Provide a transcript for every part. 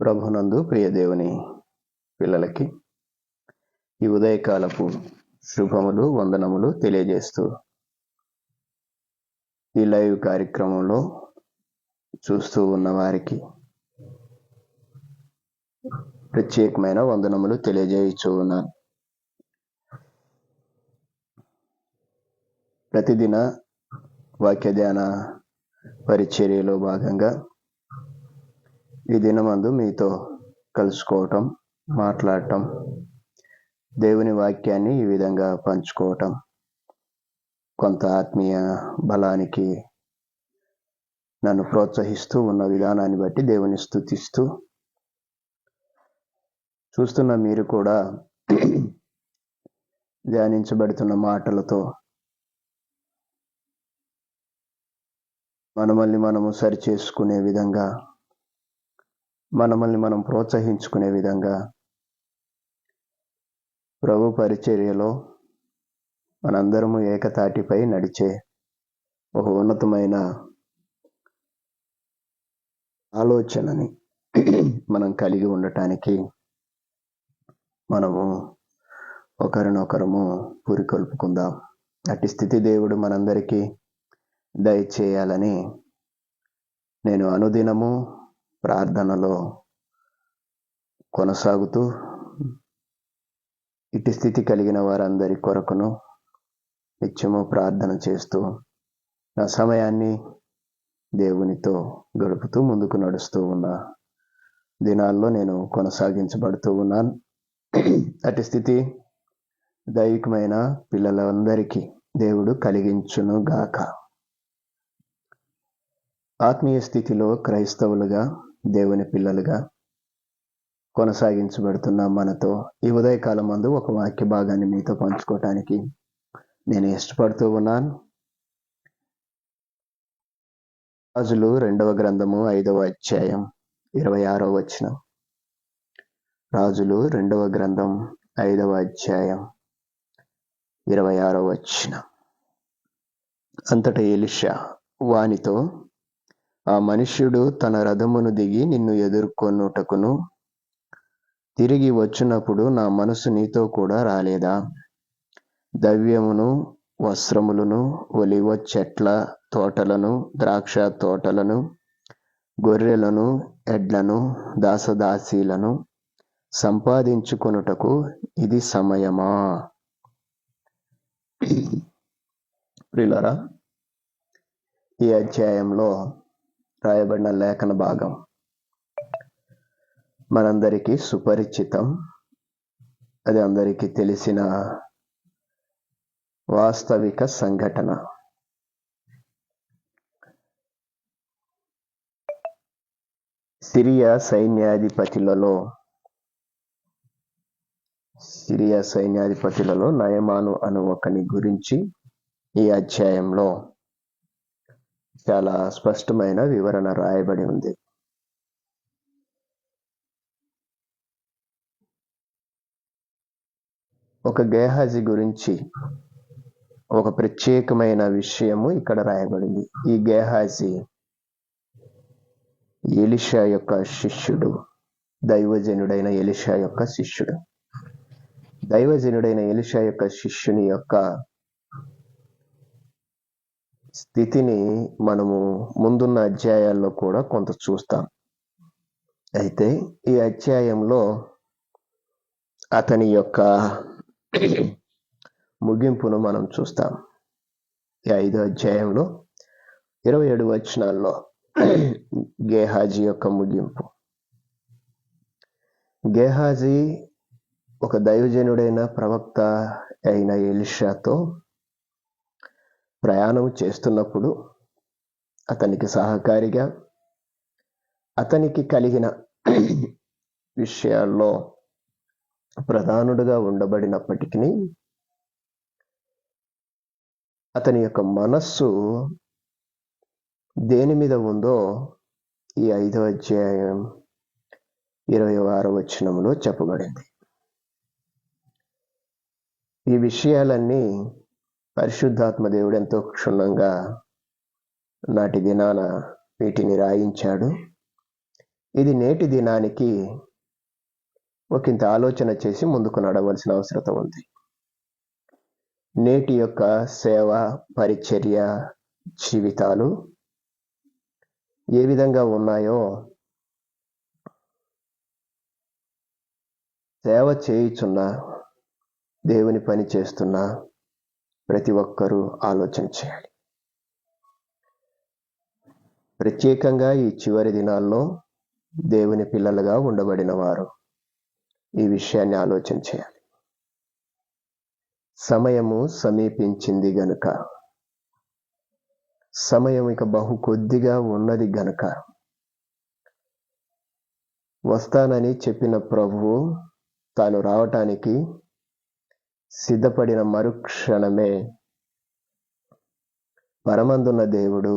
ప్రభునందు ప్రియదేవుని పిల్లలకి ఈ ఉదయకాలపు శుభములు వందనములు తెలియజేస్తూ ఈ లైవ్ కార్యక్రమంలో చూస్తూ ఉన్న వారికి ప్రత్యేకమైన వందనములు తెలియజేయచ్చు ఉన్నాను. ప్రతిదిన వాక్య ధ్యాన పరిచర్యలో భాగంగా ఈ దినమందు మీతో కలుసుకోవటం మాట్లాడటం దేవుని వాక్యాన్ని ఈ విధంగా పంచుకోవటం కొంత ఆత్మీయ బలానికి నన్ను ప్రోత్సహిస్తూ ఉన్న విధానాన్ని బట్టి దేవుని స్థుతిస్తూ చూస్తున్న మీరు కూడా ధ్యానించబడుతున్న మాటలతో మనమల్ని మనము సరిచేసుకునే విధంగా మనమల్ని మనం ప్రోత్సహించుకునే విధంగా ప్రభు పరిచర్యలో మనందరము ఏకతాటిపై నడిచే ఒక ఉన్నతమైన ఆలోచనని మనం కలిగి ఉండటానికి మనము ఒకరినొకరము పురికొల్పుకుందాం. అట్టి స్థితి దేవుడు మనందరికీ దయచేయాలని నేను అనుదినము ప్రార్థనలో కొనసాగుతూ ఇటు స్థితి కలిగిన వారందరి కొరకును నిత్యము ప్రార్థన చేస్తూ నా సమయాన్ని దేవునితో గడుపుతూ ముందుకు నడుస్తూ ఉన్న దినాల్లో నేను కొనసాగించబడుతూ ఉన్నాను. అటు స్థితి దైవికమైన పిల్లలందరికీ దేవుడు కలిగించును గాక ఆత్మీయ స్థితిలో క్రైస్తవులుగా దేవుని పిల్లలుగా కొనసాగించబడుతున్న మనతో ఈ ఉదయకాలం మందు ఒక వాక్య భాగాన్ని మీతో పంచుకోవటానికి నేను ఇష్టపడుతూ ఉన్నాను. రాజులు రెండవ గ్రంథము ఐదవ అధ్యాయం ఇరవై ఆరవ వచ్చిన రాజులు రెండవ గ్రంథం ఐదవ అధ్యాయం ఇరవై ఆరో వచ్చిన అంతటా ఎలిషా వానితో ఆ మనుష్యుడు తన రథమును దిగి నిన్ను ఎదుర్కొనుటకును తిరిగి వచ్చినప్పుడు నా మనసు నీతో కూడా రాలేదా? దవ్యమును వస్త్రములను ఒలివ చెట్ల తోటలను ద్రాక్ష తోటలను గొర్రెలను ఎడ్లను దాసదాసీలను సంపాదించుకొనుటకు ఇది సమయమా? ప్రిలరా ఈ అధ్యాయంలో రాయబడిన లేఖన భాగం. మనందరికీ సుపరిచితం. అది అందరికీ తెలిసిన వాస్తవిక సంఘటన. సిరియా సైన్యాధిపతులలో సిరియా సైన్యాధిపతులలో నయమాను అను ఒకని గురించి ఈ అధ్యాయంలో చాలా స్పష్టమైన వివరణ రాయబడి ఉంది. ఒక గేహాజీ గురించి ఒక ప్రత్యేకమైన విషయము ఇక్కడ రాయబడింది. ఈ గేహాజీ ఎలిషా యొక్క శిష్యుడు దైవజనుడైన ఎలిషా యొక్క శిష్యుడు. దైవజనుడైన ఎలిషా యొక్క శిష్యుని యొక్క స్థితిని మనము ముందున్న అధ్యాయాల్లో కూడా కొంత చూస్తాం. అయితే ఈ అధ్యాయంలో అతని యొక్క ముగింపును మనం చూస్తాం. ఈ ఐదో అధ్యాయంలో ఇరవై ఏడు వచనాల్లో గేహాజీ యొక్క ముగింపు. గేహాజీ ఒక దైవజనుడైన ప్రవక్త అయిన ఎలిషాతో ప్రయాణం చేస్తున్నప్పుడు అతనికి సహకారిగా అతనికి కలిగిన విషయాల్లో ప్రధానుడుగా ఉండబడినప్పటికీ అతని యొక్క మనస్సు దేని మీద ఉందో ఈ ఐదవ అధ్యాయం ఇరవై ఆరో వచనంలో చెప్పబడింది. ఈ విషయాలన్నీ పరిశుద్ధాత్మ దేవుడు ఎంతో క్షుణ్ణంగా నాటి దినాన వీటిని రాయించాడు. ఇది నేటి దినానికి ఒకంత ఆలోచన చేసి ముందుకు నడవలసిన అవసరం ఉంది. నేటి యొక్క సేవ పరిచర్య జీవితాలు ఏ విధంగా ఉన్నాయో సేవ చేయుచున్న దేవుని పని చేస్తున్న ప్రతి ఒక్కరూ ఆలోచన చేయాలి. ప్రత్యేకంగా ఈ చివరి దినాల్లో దేవుని పిల్లలుగా ఉండబడిన వారు ఈ విషయాన్ని ఆలోచన చేయాలి. సమయము సమీపించింది గనుక సమయం ఇక బహు కొద్దిగా ఉన్నది గనుక వస్తానని చెప్పిన ప్రభువు తాను రావటానికి సిద్ధపడిన మరుక్షణమే పరమందున్న దేవుడు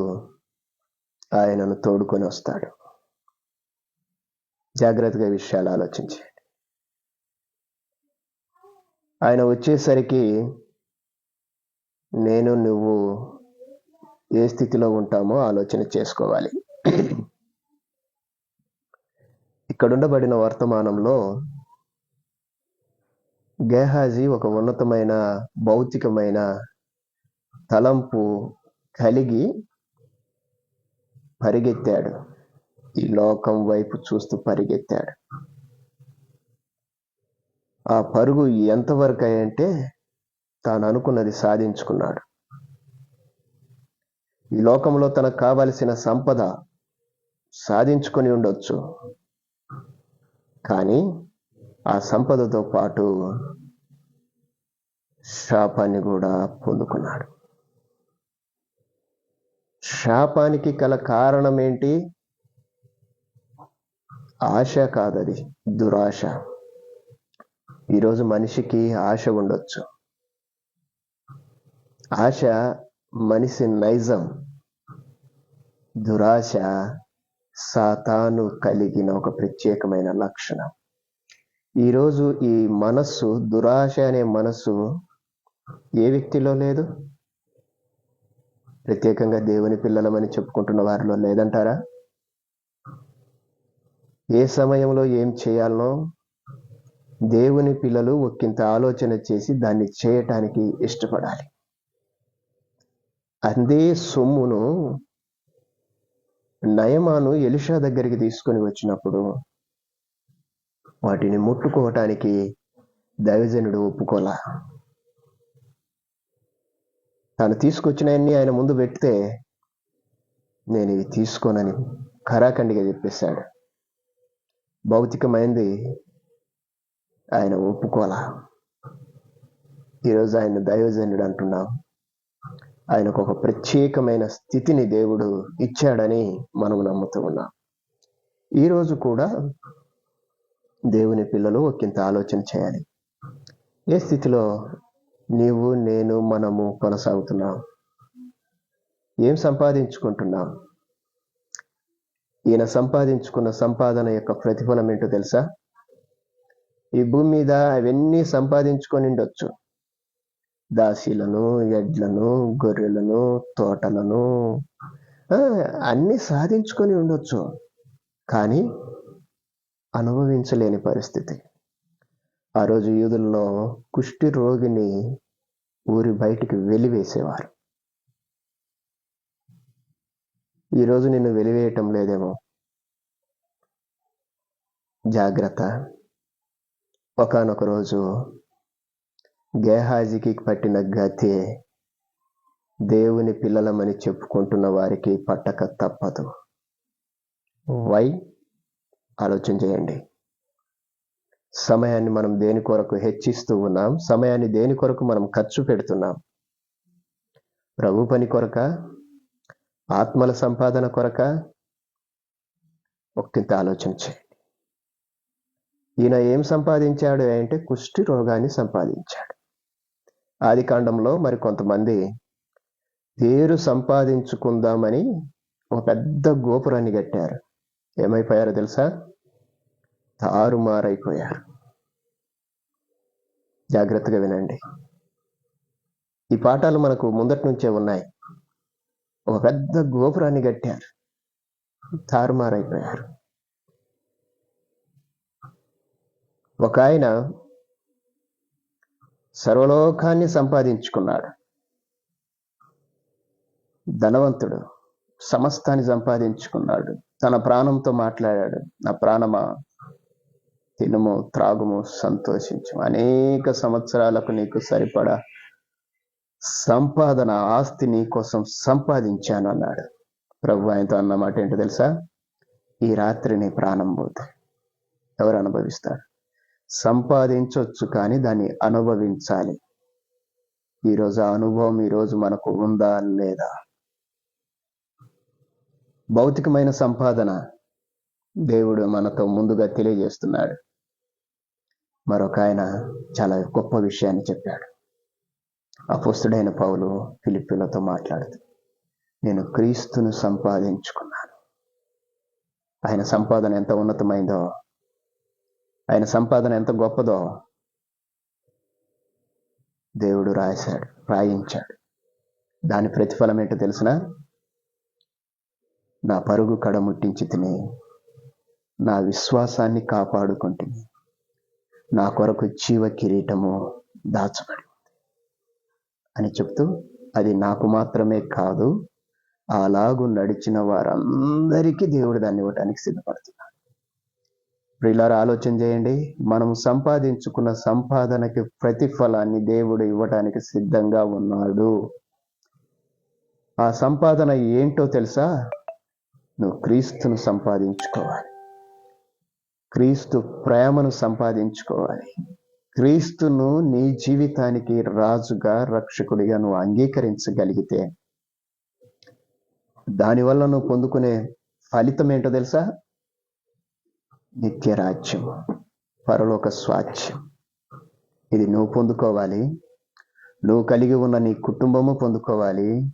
ఆయనను తోడుకొని వస్తాడు. జాగ్రత్తగా విషయాలు ఆలోచించండి. ఆయన వచ్చేసరికి నేను నువ్వు ఏ స్థితిలో ఉంటామో ఆలోచన చేసుకోవాలి. ఇక్కడుండబడిన వర్తమానంలో గేహాజీ ఒక ఉన్నతమైన భౌతికమైన తలంపు కలిగి పరిగెత్తాడు. ఈ లోకం వైపు చూస్తూ పరిగెత్తాడు. ఆ పరుగు ఎంతవరకు అయ్యంటే తాను అనుకున్నది సాధించుకున్నాడు. ఈ లోకంలో తనకు కావలసిన సంపద సాధించుకొని ఉండొచ్చు. కానీ ఆ సంపదతో పాటు శాపాన్ని కూడా పొందుకున్నాడు. శాపానికి గల కారణం ఏంటి? ఆశ కాదది దురాశ. ఈరోజు మనిషికి ఆశ ఉండొచ్చు. ఆశ మనిషి నైజం దురాశ సాతాను కలిగిన ఒక ప్రత్యేకమైన లక్షణం. ఈరోజు ఈ మనస్సు దురాశ అనే మనస్సు ఏ వ్యక్తిలో లేదు? ప్రత్యేకంగా దేవుని పిల్లలమని చెప్పుకుంటున్న వారిలో లేదంటారా? ఏ సమయంలో ఏం చేయాలనో దేవుని పిల్లలు ఒక్కింత ఆలోచన చేసి దాన్ని చేయటానికి ఇష్టపడాలి. అందే సొమ్మును నయమాను ఎలిషా దగ్గరికి తీసుకొని వచ్చినప్పుడు వాటిని ముట్టుకోవటానికి దైవజనుడు ఒప్పుకోలా. తాను తీసుకొచ్చినవన్నీ ఆయన ముందు పెడితే నేను ఇవి తీసుకోనని ఖరాఖండిగా చెప్పేశాడు. భౌతికమైంది ఆయన ఒప్పుకోలా. ఈరోజు ఆయన దైవజనుడు అంటున్నాం. ఆయనకు ఒక ప్రత్యేకమైన స్థితిని దేవుడు ఇచ్చాడని మనం నమ్ముతూ ఉన్నాం. ఈరోజు కూడా దేవుని పిల్లలు ఒకంత ఆలోచన చేయాలి. ఏ స్థితిలో నీవు నేను మనము కొనసాగుతున్నాం? ఏం సంపాదించుకుంటున్నాం? ఈయన సంపాదించుకున్న సంపాదన యొక్క ప్రతిఫలం ఏంటో తెలుసా? ఈ భూమి మీద అవన్నీ సంపాదించుకొని ఉండొచ్చు. దాసీలను ఎడ్లను గొర్రెలను తోటలను అన్నీ సాధించుకొని ఉండొచ్చు. కానీ అనుభవించలేని పరిస్థితి. ఆ రోజు యూదుల్లో కుష్టి రోగిని ఊరి బయటికి వెలివేసేవారు. ఈరోజు నిన్ను వెలివేయటం లేదేమో. జాగ్రత్త. ఒకానొక రోజు గేహాజీకి పట్టిన గతే దేవుని పిల్లలమని చెప్పుకుంటున్న వారికి పట్టక తప్పదు. వై? ఆలోచన చేయండి. సమయాన్ని మనం దేని కొరకు హెచ్చిస్తూ ఉన్నాం? సమయాన్ని దేని కొరకు మనం ఖర్చు పెడుతున్నాం? ప్రభు పని కొరక? ఆత్మల సంపాదన కొరక? ఒక్కింత ఆలోచన చేయండి. ఈయన ఏం సంపాదించాడు అంటే కుష్టి రోగాన్ని సంపాదించాడు. ఆది కాండంలో మరి కొంతమంది పేరు సంపాదించుకుందామని ఒక పెద్ద గోపురాన్ని కట్టారు. ఏమైపోయారో తెలుసా? తారుమారైపోయారు జాగ్రత్తగా వినండి. ఈ పాఠాలు మనకు ముందటి నుంచే ఉన్నాయి. ఒక పెద్ద గోపురాన్ని కట్టారు. తారుమారైపోయారు ఒక ఆయన సర్వలోకాన్ని సంపాదించుకున్నాడు. ధనవంతుడు సమస్తాన్ని సంపాదించుకున్నాడు. తన ప్రాణంతో మాట్లాడాడు. నా ప్రాణమా? తినుము త్రాగుము సంతోషించు అనేక సంవత్సరాలకు నీకు సరిపడా సంపాదన ఆస్తి నీ కోసం సంపాదించాను అన్నాడు. ప్రభు ఆయనతో అన్నమాట ఏంటో తెలుసా? ఈ రాత్రి నీ ప్రాణం పోతే ఎవరు అనుభవిస్తారు? సంపాదించవచ్చు కానీ దాన్ని అనుభవించాలి. ఈరోజు ఆ అనుభవం ఈరోజు మనకు ఉందా? లేదా? భౌతికమైన సంపాదన దేవుడు మనతో ముందుగా తెలియజేస్తున్నాడు. మరొక ఆయన చాలా గొప్ప విషయాన్ని చెప్పాడు. అపుస్తుడైన పౌలు ఫిలిపిలతో మాట్లాడుతూ నేను క్రీస్తును సంపాదించుకున్నాను. ఆయన సంపాదన ఎంత ఉన్నతమైందో ఆయన సంపాదన ఎంత గొప్పదో దేవుడు రాశాడు రాయించాడు. దాని ప్రతిఫలం ఏంటో తెలిసినా? నా పరుగు కడముట్టించి తిని నా విశ్వాసాన్ని కాపాడుకుంటుంది నా కొరకు జీవ కిరీటము దాచబడి అని చెప్తూ అది నాకు మాత్రమే కాదు అలాగు నడిచిన వారందరికీ దేవుడు దాన్ని ఇవ్వడానికి సిద్ధపడుతున్నాడు. ఇలా ఆలోచన చేయండి. మనం సంపాదించుకున్న సంపాదనకి ప్రతిఫలాన్ని దేవుడు ఇవ్వటానికి సిద్ధంగా ఉన్నాడు. ఆ సంపాదన ఏంటో తెలుసా? నువ్వు క్రీస్తును సంపాదించుకోవాలి. క్రీస్తు ప్రేమను సంపాదించుకోవాలి. క్రీస్తును నీ జీవితానికి రాజుగా రక్షకుడిగా నువ్వు అంగీకరించగలిగితే దానివల్ల నువ్వు పొందుకునే ఫలితం ఏంటో తెలుసా? నిత్య రాజ్యం పరలోక స్వాచ్యం ఇది నువ్వు పొందుకోవాలి. నువ్వు కలిగి ఉన్న నీ కుటుంబము పొందుకోవాలి.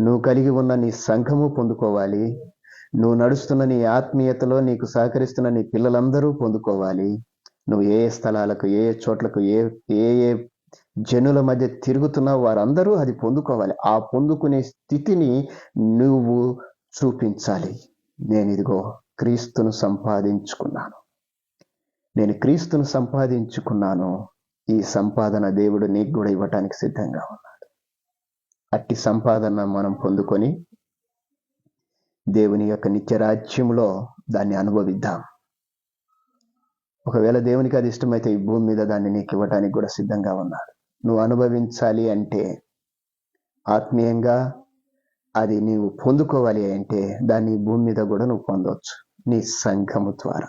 నువ్వు కలిగి ఉన్న నీ సంఘము పొందుకోవాలి. నువ్వు నడుస్తున్న నీ ఆత్మీయతలో నీకు సహకరిస్తున్న నీ పిల్లలందరూ పొందుకోవాలి. నువ్వు ఏ ఏ స్థలాలకు ఏ ఏ చోట్లకు ఏ ఏ ఏ జనుల మధ్య తిరుగుతున్న వారందరూ అది పొందుకోవాలి. ఆ పొందుకునే స్థితిని నువ్వు చూపించాలి. నేను ఇదిగో క్రీస్తును సంపాదించుకున్నాను. నేను క్రీస్తును సంపాదించుకున్నాను. ఈ సంపాదన దేవుడు నీకు కూడా ఇవ్వటానికి సిద్ధంగా ఉన్నాడు. అట్టి సంపాదన మనం పొందుకొని దేవుని యొక్క నిత్యరాజ్యంలో దాన్ని అనుభవిద్దాం. ఒకవేళ దేవునికి అది ఇష్టమైతే ఈ భూమి మీద దాన్ని నీకు ఇవ్వటానికి కూడా సిద్ధంగా ఉన్నాడు నువ్వు అనుభవించాలి అంటే ఆత్మీయంగా అది నీవు పొందుకోవాలి అంటే దాన్ని భూమి మీద కూడా నువ్వు పొందవచ్చు నీ సంఘము ద్వారా.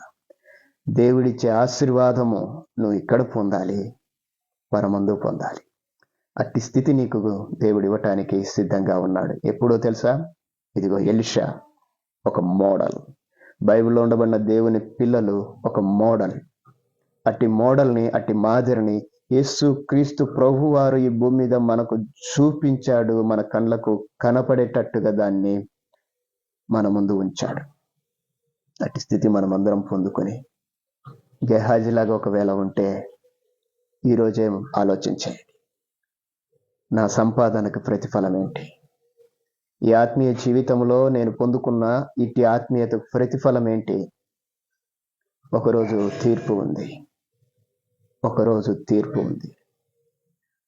దేవుడిచ్చే ఆశీర్వాదము నువ్వు ఇక్కడ పొందాలి పరమందు పొందాలి. అట్టి స్థితి నీకు దేవుడు ఇవ్వటానికి సిద్ధంగా ఉన్నాడు. ఎప్పుడో తెలుసా? ఇదిగో ఎలిషా ఒక మోడల్. బైబిల్లో ఉండబడిన దేవుని పిల్లలు ఒక మోడల్. అట్టి మోడల్ని అట్టి మాదిరిని యేసు క్రీస్తు ప్రభు వారు ఈ భూమి మీద మనకు చూపించాడు మన కళ్ళకు కనపడేటట్టుగా దాన్ని మన ముందు ఉంచాడు. అట్టి స్థితి మనం అందరం పొందుకొని గెహాజీలాగా ఒకవేళ ఉంటే ఈరోజే ఆలోచించండి. నా సంపాదనకు ప్రతిఫలం ఏంటి ఈ ఆత్మీయ జీవితంలో నేను పొందుకున్న ఇట్టి ఆత్మీయత ప్రతిఫలం ఏంటి? ఒకరోజు తీర్పు ఉంది. ఒకరోజు తీర్పు ఉంది.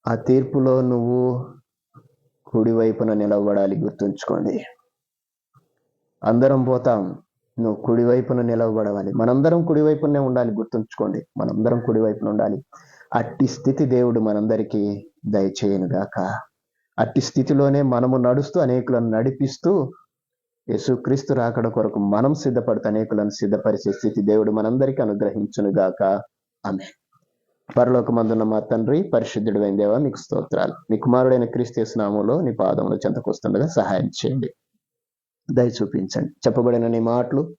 ఆ తీర్పులో నువ్వు కుడివైపున నిలబడాలి గుర్తుంచుకోండి. అందరం పోతాం. నువ్వు కుడివైపున నిలవబడవాలి మనందరం కుడివైపునే ఉండాలి గుర్తుంచుకోండి. మనందరం కుడివైపున ఉండాలి. అట్టి స్థితి దేవుడు మనందరికీ దయచేయను గాక అట్టి స్థితిలోనే మనము నడుస్తూ అనేకులను నడిపిస్తూ యేసుక్రీస్తు రాకడ కొరకు మనం సిద్ధపడుతూ అనేకులను సిద్ధపరిచే స్థితి దేవుడు మనందరికీ అనుగ్రహించునుగాక. ఆమె పరలోకమందున్న మా తండ్రి పరిశుద్ధుడైన దేవ మీకు స్తోత్రాలు. మీ కుమారుడైన క్రీస్తునామంలో నీ పాదములు చెంతకొస్తుండగా సహాయం చేయండి. దయ చూపించండి. చెప్పబడిన నీ మాటలు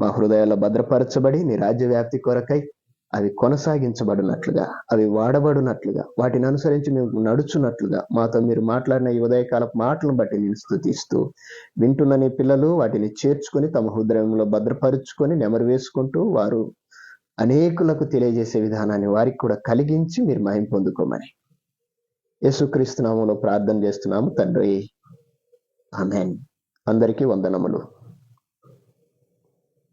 మా హృదయాల్లో భద్రపరచబడి నీ రాజ్య వ్యాప్తి కొరకై అవి కొనసాగించబడినట్లుగా అవి వాడబడినట్లుగా వాటిని అనుసరించి మేము నడుచున్నట్లుగా మాతో మీరు మాట్లాడిన ఈ ఉదయకాలపు మాటలను బట్టి నేను స్థుతిస్తూ వింటున్న నీ పిల్లలు వాటిని చేర్చుకొని తమ హృదయంలో భద్రపరుచుకొని నెమరు వేసుకుంటూ వారు అనేకులకు తెలియజేసే విధానాన్ని వారికి కూడా కలిగించి మీరు మహిం పొందుకోమని. యేసుక్రీస్తునామంలో ప్రార్థన చేస్తున్నాము తండ్రి. ఆమెన్. అందరికీ వందనములు.